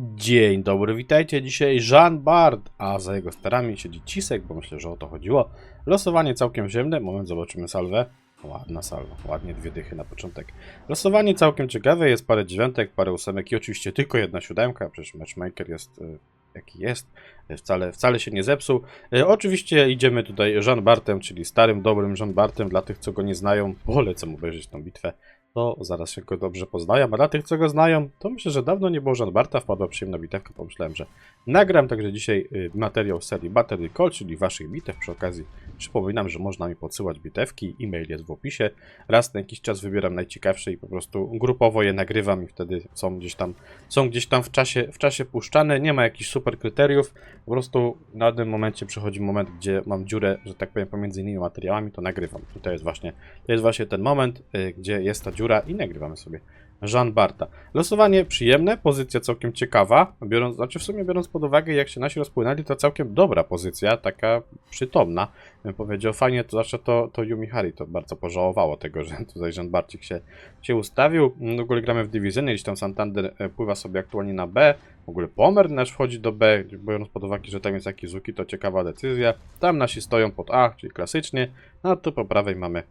Dzień dobry, witajcie. Dzisiaj Jean Bart, a za jego starami siedzi Cisek, bo myślę, że o to chodziło. Losowanie całkiem ziemne. Moment, zobaczymy salwę. Ładna salwa, ładnie dwie dychy na początek. Losowanie całkiem ciekawe, jest parę dziewiątek, parę ósemek i oczywiście tylko jedna siódemka, przecież matchmaker jest y, jaki jest, y, wcale, wcale się nie zepsuł. Y, oczywiście idziemy tutaj Jean Bartem, czyli starym, dobrym Jean Bartem, dla tych, co go nie znają, polecam obejrzeć tą bitwę to zaraz się go dobrze poznają, a dla tych, co go znają, to myślę, że dawno nie było Jean Barta, wpadła przyjemna bitewka, pomyślałem, że nagram także dzisiaj y, materiał z serii Battery Call, czyli waszych bitew, przy okazji przypominam, że można mi podsyłać bitewki, e-mail jest w opisie, raz na jakiś czas wybieram najciekawsze i po prostu grupowo je nagrywam i wtedy są gdzieś tam, są gdzieś tam w czasie, w czasie puszczane, nie ma jakichś super kryteriów, po prostu na danym momencie przychodzi moment, gdzie mam dziurę, że tak powiem, pomiędzy innymi materiałami, to nagrywam. Tutaj jest właśnie, to jest właśnie ten moment, y, gdzie jest ta dziura i nagrywamy sobie Jean Barta. Losowanie przyjemne, pozycja całkiem ciekawa, biorąc, znaczy w sumie biorąc pod uwagę, jak się nasi rozpłynęli, to całkiem dobra pozycja, taka przytomna. Bym powiedział, fajnie, to zawsze to, to Yumi Hari to bardzo pożałowało tego, że tutaj Jean Barcik się, się ustawił. W ogóle gramy w dywizyny, gdzieś tam Santander e, pływa sobie aktualnie na B, w ogóle Pomer nasz wchodzi do B, biorąc pod uwagę, że tam jest Akizuki, to ciekawa decyzja. Tam nasi stoją pod A, czyli klasycznie, no tu po prawej mamy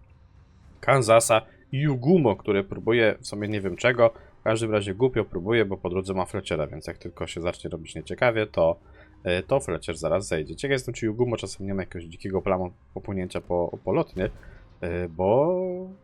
Kansasa Yugumo, który próbuje w sumie nie wiem czego, w każdym razie głupio próbuje, bo po drodze ma Fletchera, więc jak tylko się zacznie robić nieciekawie, to, e, to Fletcher zaraz zejdzie. Ciekaw jestem, czy Yugumo czasem nie ma jakiegoś dzikiego planu popłynięcia po, po lotnie, bo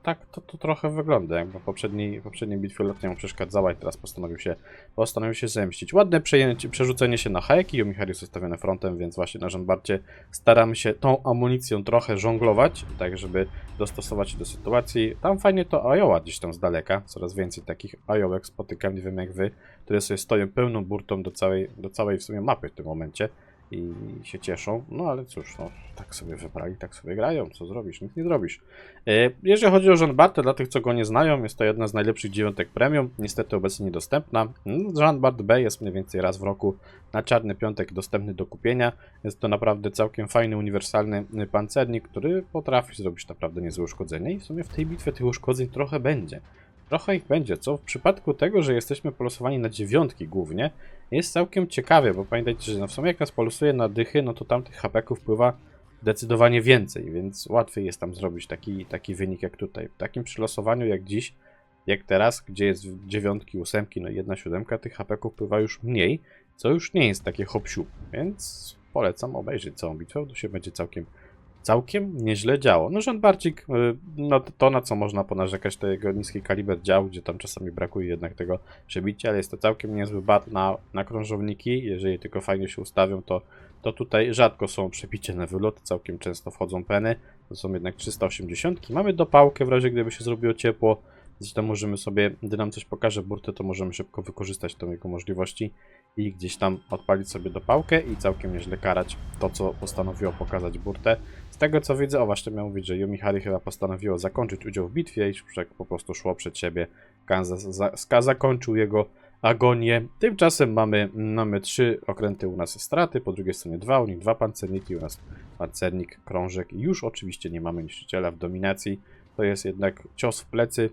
tak to, to trochę wygląda, jakby w poprzedniej, poprzedniej bitwie lotnia mu przeszkadzała i teraz postanowił się, postanowił się zemścić. Ładne przejęcie, przerzucenie się na Haeki, Yomihari jest ustawione frontem, więc właśnie na Żanbarcie staramy się tą amunicją trochę żonglować, tak żeby dostosować się do sytuacji. Tam fajnie to Iowa gdzieś tam z daleka, coraz więcej takich Iowek spotykam, nie wiem jak wy, które sobie stoją pełną burtą do całej, do całej w sumie mapy w tym momencie i się cieszą, no ale cóż, no, tak sobie wybrali, tak sobie grają, co zrobisz, nic nie zrobisz. E, Jeżeli chodzi o Jean Bart, to dla tych, co go nie znają, jest to jedna z najlepszych dziewiątek premium, niestety obecnie niedostępna. No, Jean Bart B jest mniej więcej raz w roku na czarny piątek dostępny do kupienia. Jest to naprawdę całkiem fajny, uniwersalny y, pancernik, który potrafi zrobić naprawdę niezłe uszkodzenie i w sumie w tej bitwie tych uszkodzeń trochę będzie. Trochę ich będzie, co w przypadku tego, że jesteśmy polosowani na dziewiątki głównie, jest całkiem ciekawie, bo pamiętajcie, że no w sumie jak nas polosuje na dychy, no to tam tych hapeków wpływa zdecydowanie więcej, więc łatwiej jest tam zrobić taki, taki wynik jak tutaj. W takim przylosowaniu jak dziś, jak teraz, gdzie jest dziewiątki, ósemki, no i jedna siódemka, tych hapeków wpływa już mniej, co już nie jest takie hop więc polecam obejrzeć całą bitwę, to się będzie całkiem całkiem nieźle działo. No Jean Barcik, y, no to, to na co można ponarzekać, to jego niski kaliber dział, gdzie tam czasami brakuje jednak tego przebicia, ale jest to całkiem niezły bat na, na krążowniki, jeżeli tylko fajnie się ustawią, to, to tutaj rzadko są przebicie na wylot, całkiem często wchodzą peny, to są jednak 380. Mamy dopałkę w razie gdyby się zrobiło ciepło, gdzieś tam możemy sobie, gdy nam coś pokaże burtę, to możemy szybko wykorzystać tą jego możliwości i gdzieś tam odpalić sobie dopałkę i całkiem nieźle karać to, co postanowiło pokazać burtę. Z tego co widzę, o właśnie miałem mówić, że Yomihari chyba postanowiło zakończyć udział w bitwie i że po prostu szło przed siebie. Kansas za, ska zakończył jego agonię. Tymczasem mamy, mamy trzy okręty u nas straty, po drugiej stronie dwa, u nich dwa pancerniki, u nas pancernik, krążek i już oczywiście nie mamy niszczyciela w dominacji. To jest jednak cios w plecy.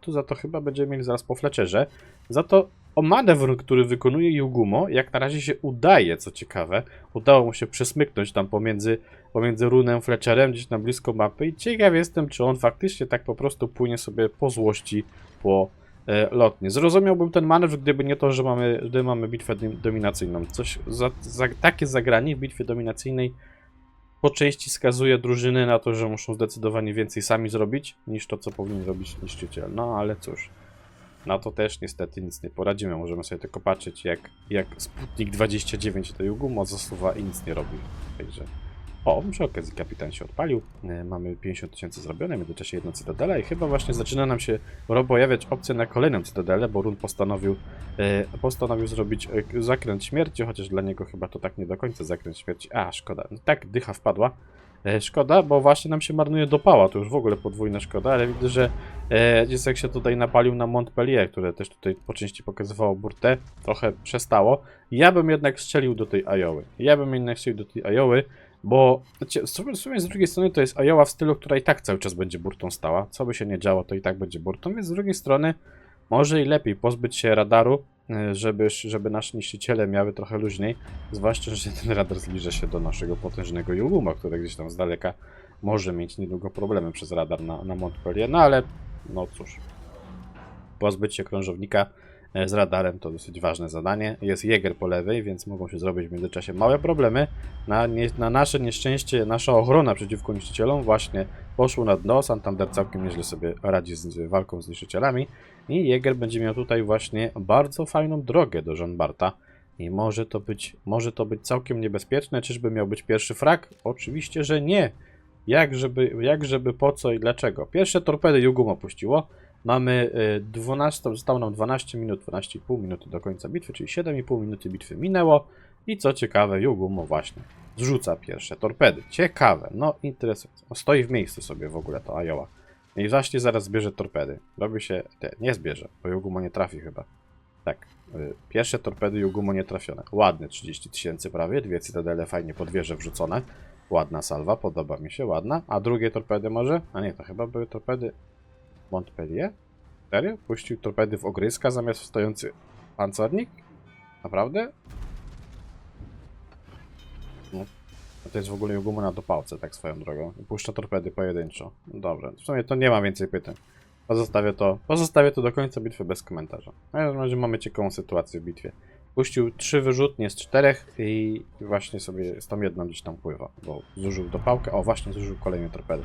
Tu za to chyba będziemy mieli zaraz po Fletcherze. Za to o manewr, który wykonuje Yugumo, jak na razie się udaje, co ciekawe. Udało mu się przesmyknąć tam pomiędzy, pomiędzy Runem Fletcherem, gdzieś na blisko mapy i ciekaw jestem, czy on faktycznie tak po prostu płynie sobie po złości po e, lotnie. Zrozumiałbym ten manewr, gdyby nie to, że mamy, gdy mamy bitwę dominacyjną. Coś za, za, takie zagranie w bitwie dominacyjnej po części skazuje drużyny na to, że muszą zdecydowanie więcej sami zrobić, niż to, co powinien robić niszczyciel. No ale cóż, na to też niestety nic nie poradzimy. Możemy sobie tylko patrzeć, jak, jak Sputnik 29 do Jugumo zasuwa i nic nie robi. Także. O, przy okazji kapitan się odpalił. E, Mamy 50 tysięcy zrobione, w międzyczasie jedna cytadela i chyba właśnie zaczyna nam się pojawiać opcja na kolejną cytadelę, bo Run postanowił, e, postanowił zrobić e, zakręt śmierci, chociaż dla niego chyba to tak nie do końca zakręt śmierci. A, szkoda. No Tak, dycha wpadła. Szkoda, bo właśnie nam się marnuje dopała, to już w ogóle podwójna szkoda, ale widzę, że jak się tutaj napalił na Montpellier, które też tutaj po części pokazywało burtę, trochę przestało. Ja bym jednak strzelił do tej Iowy. Ja bym jednak strzelił do tej Iowy, bo znaczy, w sumie- z drugiej strony to jest Iowa w stylu, która i tak cały czas będzie burtą stała. Co by się nie działo, to i tak będzie burtą, więc z drugiej strony może i lepiej pozbyć się radaru, e, żeby, żeby nasze niszczyciele miały trochę luźniej, zwłaszcza, że ten radar zbliża się do naszego potężnego Juguma, który gdzieś tam z daleka może mieć niedługo problemy przez radar na, na Montpellier, no ale no cóż, pozbyć się krążownika z radarem to dosyć ważne zadanie. Jest Jäger po lewej, więc mogą się zrobić w międzyczasie małe problemy. Na, nie, na nasze nieszczęście, nasza ochrona przeciwko niszczycielom właśnie poszło na dno. Santander całkiem nieźle sobie radzi z walką z niszczycielami. I Jäger będzie miał tutaj właśnie bardzo fajną drogę do Jean Barta. I może to być, może to być całkiem niebezpieczne. Czyżby miał być pierwszy frak? Oczywiście, że nie. Jak żeby, jak żeby po co i dlaczego? Pierwsze torpedy Jugum opuściło. Mamy y, 12, zostało nam 12 minut, 12,5 minuty do końca bitwy, czyli 7,5 minuty bitwy minęło. I co ciekawe, Jugumo właśnie zrzuca pierwsze torpedy. Ciekawe, no interesujące. No, stoi w miejscu sobie w ogóle to Iowa. I właśnie zaraz zbierze torpedy. Robi się, te, nie zbierze, bo Jugumo nie trafi chyba. Tak, y, pierwsze torpedy Jugumo nie trafione. Ładne 30 tysięcy prawie, dwie cytadele fajnie pod wieżę wrzucone. Ładna salwa, podoba mi się, ładna. A drugie torpedy może? A nie, to chyba były torpedy Montpellier? Serio? Puścił torpedy w ogryska zamiast w stojący pancernik? Naprawdę? No. To jest w ogóle Juguma na dopałce, tak swoją drogą. Puszcza torpedy pojedynczo. No Dobrze, w sumie to nie ma więcej pytań. Pozostawię to, pozostawię to do końca bitwy bez komentarza. W każdym razie mamy ciekawą sytuację w bitwie. Puścił trzy wyrzutnie z czterech i właśnie sobie z tą jedną gdzieś tam pływa, bo zużył dopałkę. O, właśnie zużył kolejny torpedy.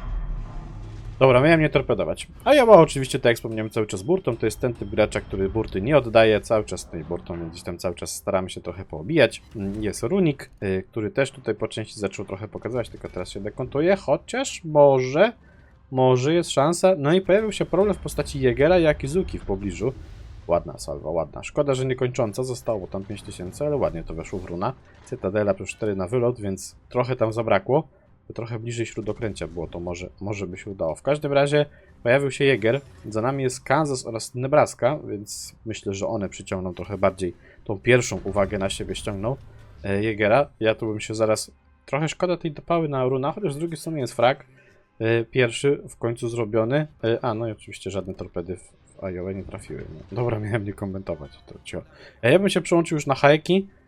Dobra, miałem nie torpedować. A ja ma oczywiście, tak jak wspomniałem, cały czas burtą. To jest ten typ gracza, który burty nie oddaje. Cały czas tej burtą, więc gdzieś tam cały czas staramy się trochę poobijać. Mm, Jest runik, y, który też tutaj po części zaczął trochę pokazywać, tylko teraz się dekontuje. Chociaż może, może jest szansa. No i pojawił się problem w postaci Jegera i Akizuki w pobliżu. Ładna salwa, ładna. Szkoda, że niekończąca. Zostało tam 5000, ale ładnie to weszło w runa. Cytadela plus 4 na wylot, więc trochę tam zabrakło. Trochę bliżej śródokręcia było, to może, może by się udało. W każdym razie pojawił się Jäger. Za nami jest Kansas oraz Nebraska, więc myślę, że one przyciągną trochę bardziej tą pierwszą uwagę na siebie ściągną e, Jägera. Ja tu bym się zaraz... Trochę szkoda tej dopały na runa, chociaż z drugiej strony jest frag. E, Pierwszy w końcu zrobiony. E, A, no i oczywiście żadne torpedy w, Iowa nie trafiły. Dobra, miałem nie komentować. To Ja bym się przełączył już na hajeki e,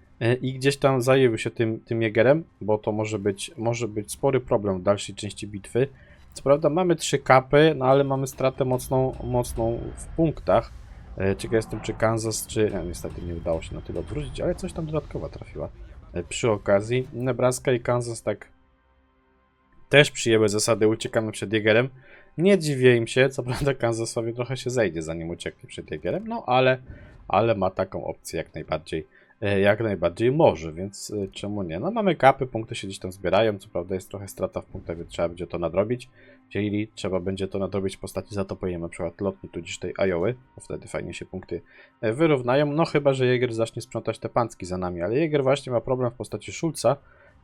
i gdzieś tam zajęły się tym, tym Jägerem, bo to może być, może być spory problem w dalszej części bitwy. Co prawda mamy trzy kapy, no ale mamy stratę mocną, mocną w punktach. E, Ciekaw jestem, czy Kansas, czy... Nie, niestety nie udało się na tyle odwrócić, ale coś tam dodatkowo trafiła. E, Przy okazji Nebraska i Kansas tak też przyjęły zasady uciekamy przed Jägerem. Nie dziwię im się, co prawda Kansasowi trochę się zejdzie, zanim ucieknie przed Jägerem, no ale, ale ma taką opcję jak najbardziej, e, jak najbardziej może, więc e, czemu nie? No mamy kapy, punkty się gdzieś tam zbierają, co prawda jest trochę strata w punktach, więc trzeba będzie to nadrobić, czyli trzeba będzie to nadrobić w postaci zatopojenia na przykład lotni tudzież tej Iowy, bo wtedy fajnie się punkty e, wyrównają, no chyba, że Jäger zacznie sprzątać te pancki za nami, ale Jäger właśnie ma problem w postaci Schulza,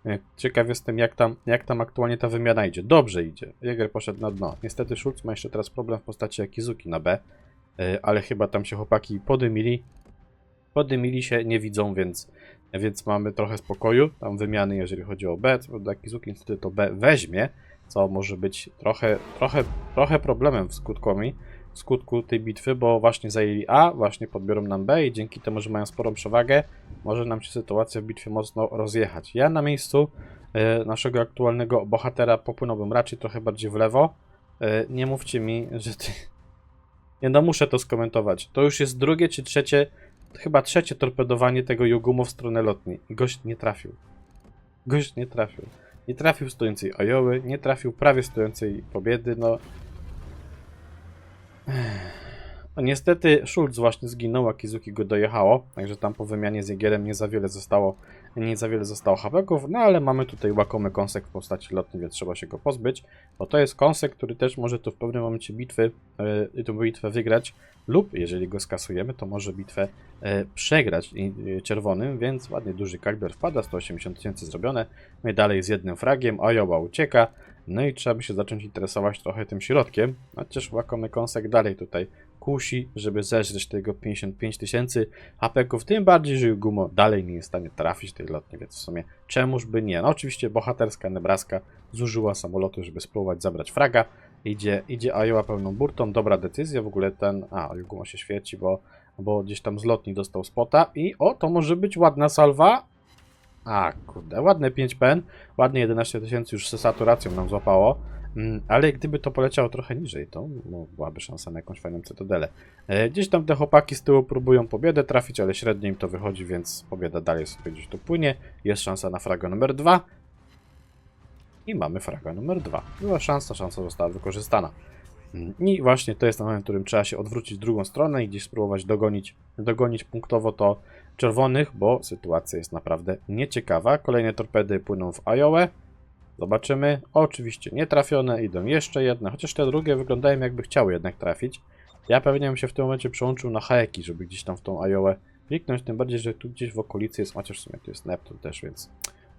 E, Ciekaw jestem, jak tam, jak tam aktualnie ta wymiana idzie. Dobrze idzie. Jäger poszedł na dno. Niestety Schulz ma jeszcze teraz problem w postaci Akizuki na B, e, ale chyba tam się chłopaki podymili. Podymili się, nie widzą, więc, więc mamy trochę spokoju. Tam wymiany, jeżeli chodzi o B. Co prawda Akizuki niestety to B weźmie, co może być trochę, trochę, trochę problemem w skutkami w skutku tej bitwy, bo właśnie zajęli A, właśnie podbiorą nam B i dzięki temu, że mają sporą przewagę, może nam się sytuacja w bitwie mocno rozjechać. Ja na miejscu e, naszego aktualnego bohatera popłynąłbym raczej trochę bardziej w lewo. E, nie mówcie mi, że ty... Nie no, muszę to skomentować. To już jest drugie czy trzecie, chyba trzecie torpedowanie tego Jugumo w stronę lotni. Gość nie trafił. Gość nie trafił. Nie trafił stojącej Ojoły, nie trafił prawie stojącej Pobiedy, no... No niestety Schulz właśnie zginął, a Kizuki go dojechało, także tam po wymianie z Jegierem nie za wiele zostało, nie za wiele zostało haweków, no ale mamy tutaj łakomy kąsek w postaci lotni, więc trzeba się go pozbyć, bo to jest kąsek, który też może tu w pewnym momencie bitwy, yy, tę bitwę wygrać, lub jeżeli go skasujemy, to może bitwę yy, przegrać yy, czerwonym, więc ładnie duży kaliber wpada, 180 tysięcy zrobione, my dalej z jednym fragiem, Ojoba ucieka, no i trzeba by się zacząć interesować trochę tym środkiem, chociaż łakomy kąsek dalej tutaj kusi, żeby zeżreć tego 55 tysięcy hapeków, tym bardziej, że Gumo dalej nie jest w stanie trafić tej lotni, więc w sumie czemuż by nie. No oczywiście bohaterska Nebraska zużyła samolotu, żeby spróbować zabrać fraga. Idzie, idzie Iowa pełną burtą, dobra decyzja, w ogóle ten... A, Gumo się świeci, bo bo gdzieś tam z lotni dostał spota i o, to może być ładna salwa. A, kurde, ładne 5 pen, ładnie 11 tysięcy już z saturacją nam złapało. Mm, Ale gdyby to poleciało trochę niżej, to no, byłaby szansa na jakąś fajną cytadelę. E, Gdzieś tam te chłopaki z tyłu próbują pobiedę trafić, ale średnio im to wychodzi, więc pobieda dalej sobie gdzieś tu płynie. Jest szansa na fraga numer 2. I mamy fraga numer 2. Była szansa, szansa została wykorzystana. Mm, I właśnie to jest moment, w którym trzeba się odwrócić w drugą stronę i gdzieś spróbować dogonić, dogonić punktowo to czerwonych, bo sytuacja jest naprawdę nieciekawa. Kolejne torpedy płyną w Iowa. Zobaczymy. Oczywiście nietrafione, idą jeszcze jedne, chociaż te drugie wyglądają jakby chciały jednak trafić. Ja pewnie bym się w tym momencie przełączył na Haeki, żeby gdzieś tam w tą Iowę kliknąć, tym bardziej, że tu gdzieś w okolicy jest, chociaż w sumie tu jest Neptun też, więc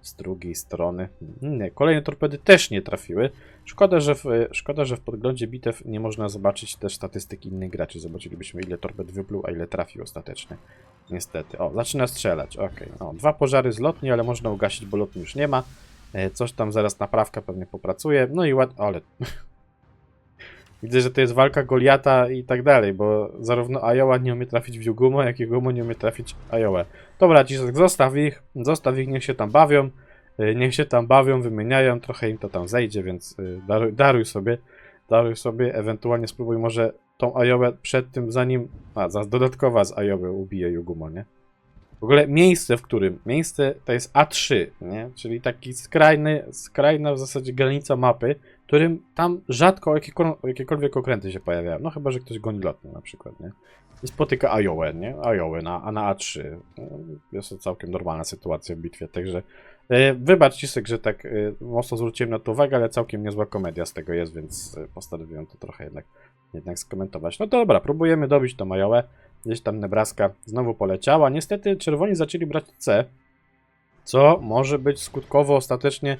z drugiej strony. Nie, kolejne torpedy też nie trafiły. Szkoda, że w, szkoda, że w podglądzie bitew nie można zobaczyć też statystyk innych graczy. Zobaczylibyśmy ile torped wypluł, a ile trafił ostatecznie. Niestety. O, zaczyna strzelać. Okej. O, dwa pożary z lotni, ale można ugasić, bo lotni już nie ma. E, Coś tam zaraz naprawka pewnie popracuje. No i ład... Ale... Widzę, że to jest walka Goliata i tak dalej, bo zarówno Iowa nie umie trafić w Yugumo, jak i Yugumo nie umie trafić Iowa. Dobra, Cisek, zostaw ich, zostaw ich, niech się tam bawią, y, niech się tam bawią, wymieniają, trochę im to tam zejdzie, więc y, daruj, daruj sobie, daruj sobie, ewentualnie spróbuj może tą Iowę przed tym, zanim, a, dodatkowa z Iowy ubije Yugumo, nie? W ogóle miejsce, w którym, miejsce to jest A3, nie? Czyli taki skrajny, skrajna w zasadzie granica mapy, którym tam rzadko jakiekolwiek, okręty się pojawiają. No chyba, że ktoś goni lotnie na przykład, nie? I spotyka Iowa, nie? Iowa na, a na A3. No, Jest to całkiem normalna sytuacja w bitwie, także e, wybacz Cisek, że tak e, mocno zwróciłem na to uwagę, ale całkiem niezła komedia z tego jest, więc e, postanowiłem to trochę jednak, jednak skomentować. No to dobra, próbujemy dobić tą Iowę. Gdzieś tam Nebraska znowu poleciała. Niestety czerwoni zaczęli brać C, co może być skutkowo ostatecznie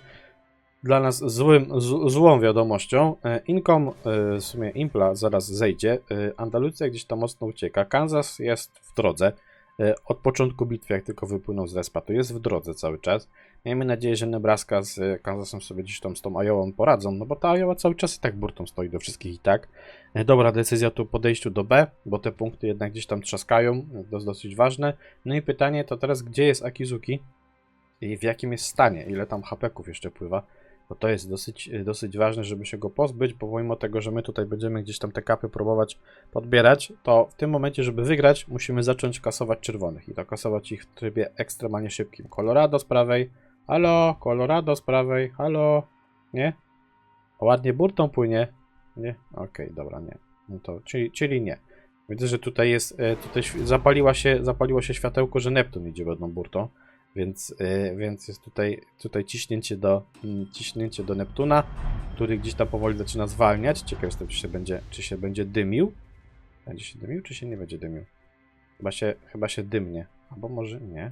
dla nas złym, z, złą wiadomością. E, Incom, e, w sumie Impla zaraz zejdzie. E, Andalucja gdzieś tam mocno ucieka. Kansas jest w drodze. E, Od początku bitwy, jak tylko wypłynął z respa, to jest w drodze cały czas. Miejmy nadzieję, że Nebraska z Kansasem sobie gdzieś tam z tą Iową poradzą, no bo ta Iowa cały czas i tak burtą stoi do wszystkich i tak. E, Dobra decyzja tu podejściu do B, bo te punkty jednak gdzieś tam trzaskają, e, to jest dosyć ważne. No i pytanie to teraz, gdzie jest Akizuki i w jakim jest stanie, ile tam hapeków jeszcze pływa, bo to jest dosyć, dosyć ważne, żeby się go pozbyć, bo pomimo tego, że my tutaj będziemy gdzieś tam te kapy próbować podbierać, to w tym momencie, żeby wygrać, musimy zacząć kasować czerwonych i to kasować ich w trybie ekstremalnie szybkim. Colorado z prawej, halo, Colorado z prawej, halo, nie? Ładnie burtą płynie, nie? Okej, dobra, nie. No to, czyli, czyli nie. Widzę, że tutaj jest, e, tutaj zapaliła się, zapaliło się światełko, że Neptun idzie jedną burtą, więc, e, więc jest tutaj, tutaj ciśnięcie do, mm, ciśnięcie do Neptuna, który gdzieś tam powoli zaczyna zwalniać. Ciekaw jestem, czy się będzie, czy się będzie dymił. Będzie się dymił, czy się nie będzie dymił? Chyba się, chyba się dymnie. Albo może nie.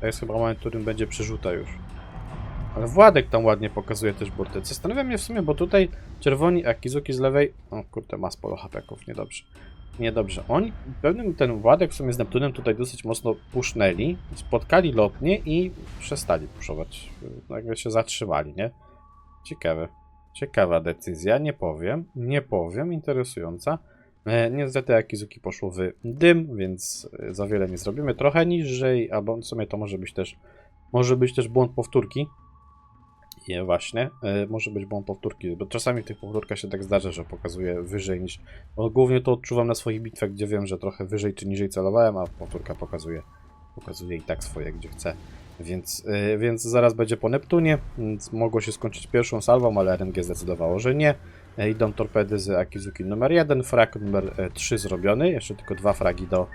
To jest chyba moment, w którym będzie przerzuta już. Ale Władek tam ładnie pokazuje też burtę. Zastanawia mnie w sumie, bo tutaj czerwoni Akizuki z lewej... O kurde, ma sporo hapeków, niedobrze. Niedobrze. Oni, pewnym ten Władek w sumie z Neptunem tutaj dosyć mocno pusznęli, spotkali lotnie i przestali puszować. Nagle się zatrzymali, nie? Ciekawe. Ciekawa decyzja, nie powiem. Nie powiem, interesująca. E, Niestety Akizuki poszło w dym, więc e, za wiele nie zrobimy. Trochę niżej, albo w sumie to może być też może być też błąd powtórki. Nie, właśnie. E, może być błąd powtórki, bo czasami w tych powtórkach się tak zdarza, że pokazuje wyżej niż. Bo głównie to odczuwam na swoich bitwach, gdzie wiem, że trochę wyżej czy niżej celowałem, a powtórka pokazuje, pokazuje i tak swoje, gdzie chce. Więc, e, więc zaraz będzie po Neptunie. Więc mogło się skończyć pierwszą salwą, ale RNG zdecydowało, że nie. E, Idą torpedy z Akizuki numer 1, frag numer 3 zrobiony, jeszcze tylko dwa fragi do,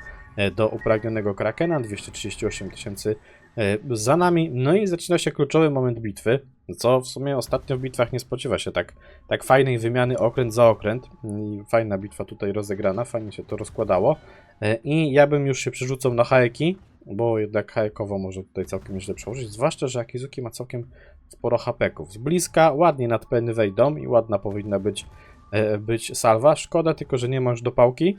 do upragnionego Krakena, 238 tysięcy za nami. No i zaczyna się kluczowy moment bitwy, co w sumie ostatnio w bitwach nie spodziewa się tak, tak fajnej wymiany okręt za okręt. I fajna bitwa tutaj rozegrana, fajnie się to rozkładało. E, I ja bym już się przerzucał na haeki, bo jednak haekowo może tutaj całkiem nieźle przełożyć, zwłaszcza, że Akizuki ma całkiem sporo hapeków. Z bliska ładnie nad peny wejdą i ładna powinna być, e, być salwa. Szkoda tylko, że nie ma już dopałki.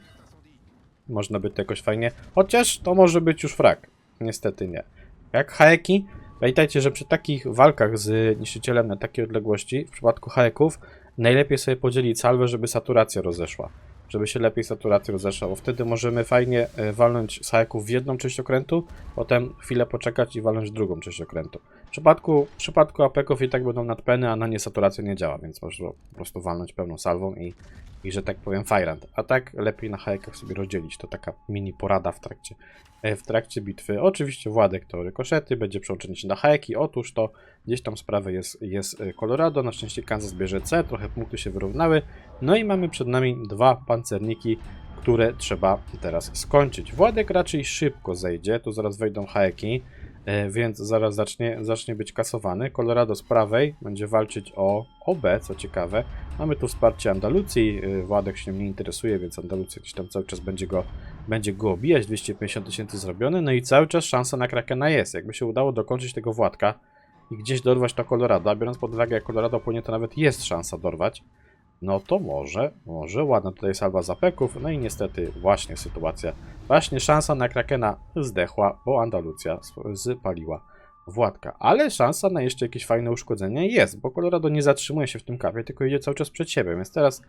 Można by to jakoś fajnie. Chociaż to może być już frak. Niestety nie. Jak haeki, pamiętajcie, że przy takich walkach z niszczycielem na takiej odległości, w przypadku haeków, najlepiej sobie podzielić salwę, żeby saturacja rozeszła. żeby się lepiej saturacja rozeszła, bo wtedy możemy fajnie e, walnąć z hajaków w jedną część okrętu, potem chwilę poczekać i walnąć w drugą część okrętu. Przypadku, w przypadku apeków i tak będą nadpeny, a na nie saturacja nie działa, więc można po prostu walnąć pełną salwą i, i że tak powiem fajrant. A tak lepiej na hajakach sobie rozdzielić, to taka mini porada w trakcie, e, w trakcie bitwy. Oczywiście Władek to rykoszety, będzie przełączenie się na hajaki, otóż to gdzieś tam sprawy jest, jest e, Colorado, na szczęście Kansas bierze C, trochę punkty się wyrównały, no i mamy przed nami dwa pancerniki, które trzeba teraz skończyć. Władek raczej szybko zejdzie, tu zaraz wejdą hajeki, e, więc zaraz zacznie, zacznie być kasowany. Colorado z prawej będzie walczyć o OB, co ciekawe. Mamy tu wsparcie Andalucji, e, Władek się nie interesuje, więc Andalucja gdzieś tam cały czas będzie go, będzie go obijać, 250 tysięcy zrobione, no i cały czas szansa na Krakena jest. Jakby się udało dokończyć tego Władka i gdzieś dorwać to Colorado, biorąc pod uwagę jak Colorado płynie, to nawet jest szansa dorwać, no to może, może, ładna tutaj salwa zapeków, no i niestety właśnie sytuacja, właśnie szansa na Krakena zdechła, bo Andalucja sp- spaliła Władka, ale szansa na jeszcze jakieś fajne uszkodzenie jest, bo Colorado nie zatrzymuje się w tym kapie, tylko idzie cały czas przed siebie, więc teraz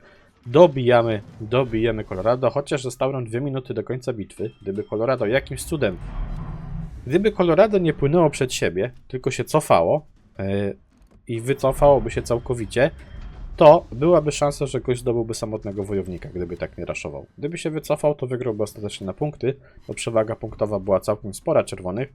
dobijamy, dobijemy Colorado, chociaż zostały nam dwie minuty do końca bitwy, gdyby Colorado jakimś cudem, gdyby Colorado nie płynęło przed siebie, tylko się cofało yy, i wycofałoby się całkowicie, to byłaby szansa, że gość zdobyłby samotnego wojownika, gdyby tak nie raszował. Gdyby się wycofał, to wygrałby ostatecznie na punkty, bo przewaga punktowa była całkiem spora czerwonych,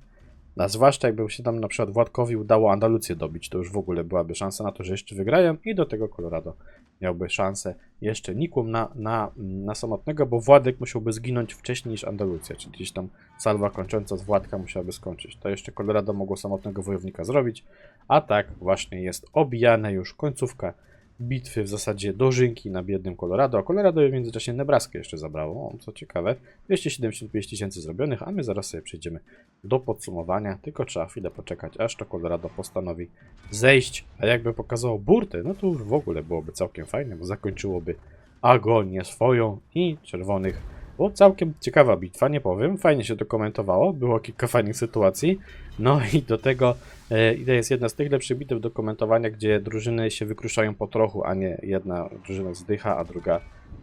a zwłaszcza jakby się tam na przykład Władkowi udało Andalucję dobić, to już w ogóle byłaby szansa na to, że jeszcze wygrają i do tego Colorado miałby szansę jeszcze nikłym na, na, na samotnego, bo Władek musiałby zginąć wcześniej niż Andalucja, czyli gdzieś tam salwa kończąca z Władka musiałaby skończyć. To jeszcze Colorado mogło samotnego wojownika zrobić, a tak właśnie jest obijane już końcówka bitwy w zasadzie dożynki na biednym Colorado, a Colorado w międzyczasie Nebraskę jeszcze zabrało, o, co ciekawe, 275 tysięcy zrobionych, a my zaraz sobie przejdziemy do podsumowania, tylko trzeba chwilę poczekać, aż to Colorado postanowi zejść, a jakby pokazało burtę, no to już w ogóle byłoby całkiem fajne, bo zakończyłoby agonię swoją i czerwonych. Było całkiem ciekawa bitwa, nie powiem, fajnie się to komentowało, było kilka fajnych sytuacji, no i do tego E, I to jest jedna z tych lepszych bitew do komentowania, gdzie drużyny się wykruszają po trochu, a nie jedna drużyna zdycha, a druga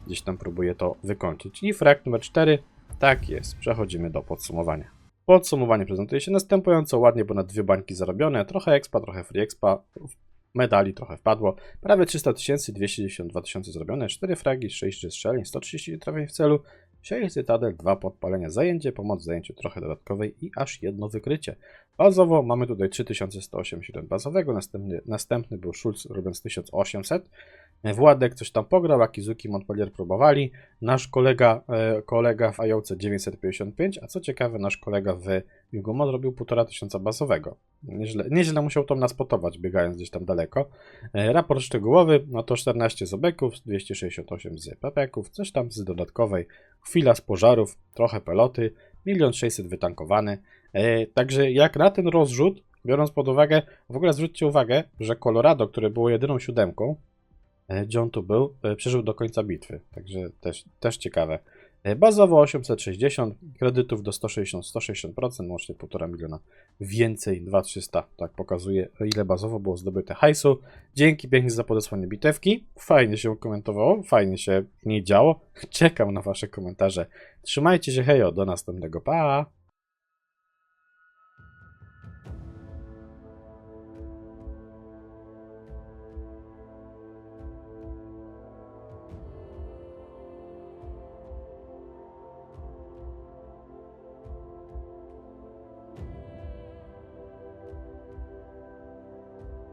gdzieś tam próbuje to wykończyć. I frag numer 4, tak jest, przechodzimy do podsumowania. Podsumowanie prezentuje się następująco, ładnie, bo na dwie bańki zarobione, trochę expa, trochę free expa, medali trochę wpadło, prawie 300 tysięcy, 292 tysiące zrobione, 4 fragi, 6 strzeleń, 130 trafień w celu, 6 cytadel, 2 podpalenia, zajęcie, pomoc w zajęciu trochę dodatkowej i aż jedno wykrycie. Bazowo mamy tutaj 3187 bazowego, następny, następny był Schulz robiąc 1800. Władek coś tam pograł, Akizuki Montpellier próbowali. Nasz kolega, e, kolega w Ajołce 955, a co ciekawe, nasz kolega w Jugomon robił 1500 bazowego. Nieźle, nieźle musiał to naspotować, biegając gdzieś tam daleko. E, raport szczegółowy, no to 14 z obeków, 268 z pepeków, coś tam z dodatkowej, chwila z pożarów, trochę peloty, 1 600 wytankowany. E, także jak na ten rozrzut, biorąc pod uwagę, w ogóle zwróćcie uwagę, że Colorado, które było jedyną siódemką, e, gdzie on tu był, przeżył do końca bitwy. Także też, też ciekawe. E, Bazowo 860, kredytów do 160-160%, łącznie 1,5 miliona więcej, 2300, tak pokazuje ile bazowo było zdobyte hajsu. Dzięki pięknie za podesłanie bitewki, fajnie się komentowało, fajnie się nie działo. Czekam na wasze komentarze. Trzymajcie się, hejo, do następnego, pa!